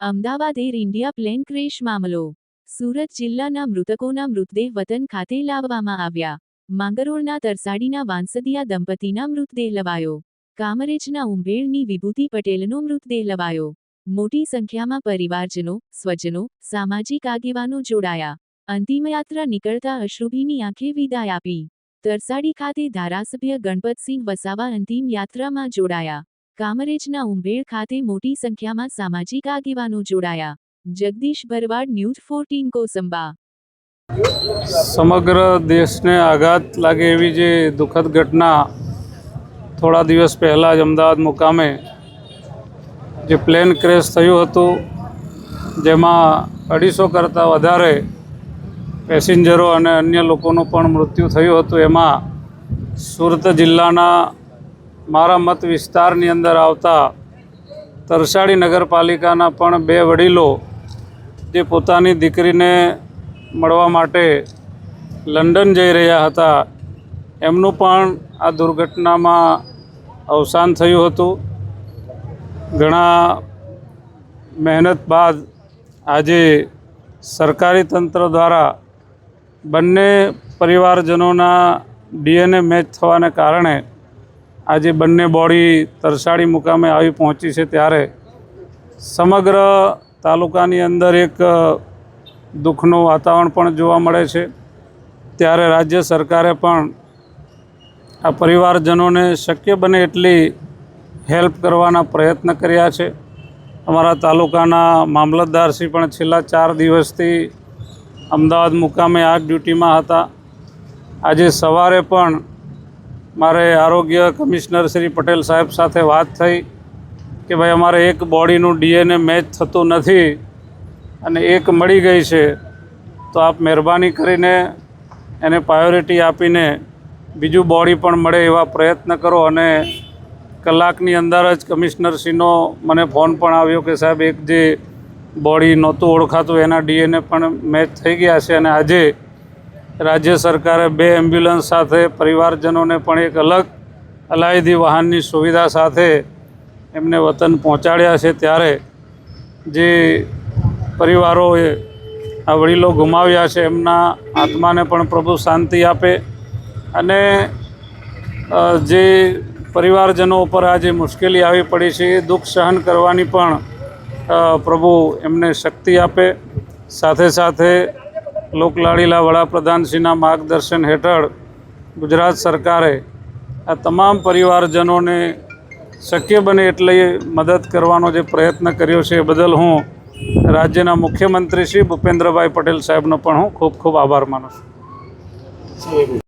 Ahmedabad Air India plane crash મામલો. સુરત જિલ્લાના મૃતકોના મૃતદેહ વતન ખાતે લાવવામાં આવ્યા. માંગરોળના તરસાડીના વાંસદિયા દંપતીના મૃતદેહ લવાયો. કામરેજના ઉંભેળની વિભૂતિ પટેલનો મૃતદેહ લવાયો. મોટી સંખ્યામાં પરિવારજનો, સ્વજનો, સામાજિક આગેવાનો જોડાયા. અંતિમયાત્રા નીકળતા અશ્રુભીની આંખે વિદાય આપી. તરસાડી ખાતે ધારાસભ્ય ગણપતસિંહ વસાવા અંતિમ યાત્રામાં જોડાયા. કામરેજના ઉંબેળ ખાતે મોટી સંખ્યામાં સામાજિક આગેવાનો જોડાયા. Jagdish Bharwad, news fourteen, Kosamba. સમગ્ર દેશને આઘાત લાગે એવી જે દુઃખદ ઘટના થોડા દિવસ પહેલાં જ અમદાવાદ મુકામે જે પ્લેન ક્રેશ થયું હતું, જેમાં અઢીસો કરતાં વધારે પેસેન્જરો અને અન્ય લોકોનું પણ મૃત્યુ થયું હતું, એમાં સુરત જિલ્લાના મારા મત વિસ્તારની અંદર આવતા તરસાડી નગરપાલિકાના પણ બે વડીલો જે પોતાની દીકરીને મળવા માટે લંડન જઈ રહ્યા હતા, એમનું પણ આ દુર્ઘટનામાં અવસાન થયું હતું. ઘણા મહેનત બાદ આજે સરકારી તંત્ર દ્વારા બંને પરિવારજનોના ડીએનએ મેચ થવાને કારણે આજે બંને બોડી તરસાડી મુકામે આવી પહોંચી છે ત્યારે સમગ્ર તાલુકાની અંદર એક દુઃખનું વાતાવરણ પણ જોવા મળે છે. ત્યારે રાજ્ય સરકારે પણ આ પરિવારજનોને શક્ય બને એટલી હેલ્પ કરવાના પ્રયત્ન કર્યા છે. અમારા તાલુકાના મામલતદારશ્રી પણ છેલ્લા ચાર દિવસથી અમદાવાદ મુકામે આ ડ્યુટીમાં હતા. આજે સવારે પણ મારે આરોગ્ય કમિશનર શ્રી પટેલ સાહેબ સાથે વાત થઈ કે ભાઈ, અમારે એક બોડીનું ડીએનએ મેચ થતું નથી અને એક મળી ગઈ છે, તો આપ મહેરબાની કરીને એને પ્રાયોરિટી આપીને બીજું બોડી પણ મળે એવા પ્રયત્ન કરો અને કલાકની અંદર જ કમિશનરશ્રીનો મને ફોન પણ આવ્યો કે સાહેબ, એક જે બોડી નહોતું ઓળખાતું એના ડીએનએ પણ મેચ થઈ ગયા છે અને આજે રાજ્ય સરકારે બે એમ્બ્યુલન્સ સાથે પરિવારજનોને પણ એક અલગ અલાયદી વાહનની સુવિધા સાથે એમને વતન પહોંચાડ્યા છે. ત્યારે જે પરિવારોએ આ વડીલો ગુમાવ્યા છે, એમના આત્માને પણ પ્રભુ શાંતિ આપે અને જે પરિવારજનો ઉપર આ જે મુશ્કેલી આવી પડી છે, એ દુઃખ સહન કરવાની પણ પ્રભુ એમને શક્તિ આપે. સાથે સાથે લોકલાડીલા વડાપ્રધાનશ્રીના માર્ગદર્શન હેઠળ ગુજરાત સરકારે આ તમામ પરિવારજનોને શક્ય બને એટલી મદદ કરવાનો જે પ્રયત્ન કર્યો છે એ બદલ હું રાજ્યના મુખ્યમંત્રી શ્રી ભૂપેન્દ્રભાઈ પટેલ સાહેબનો પણ હું ખૂબ ખૂબ આભાર માનું છું.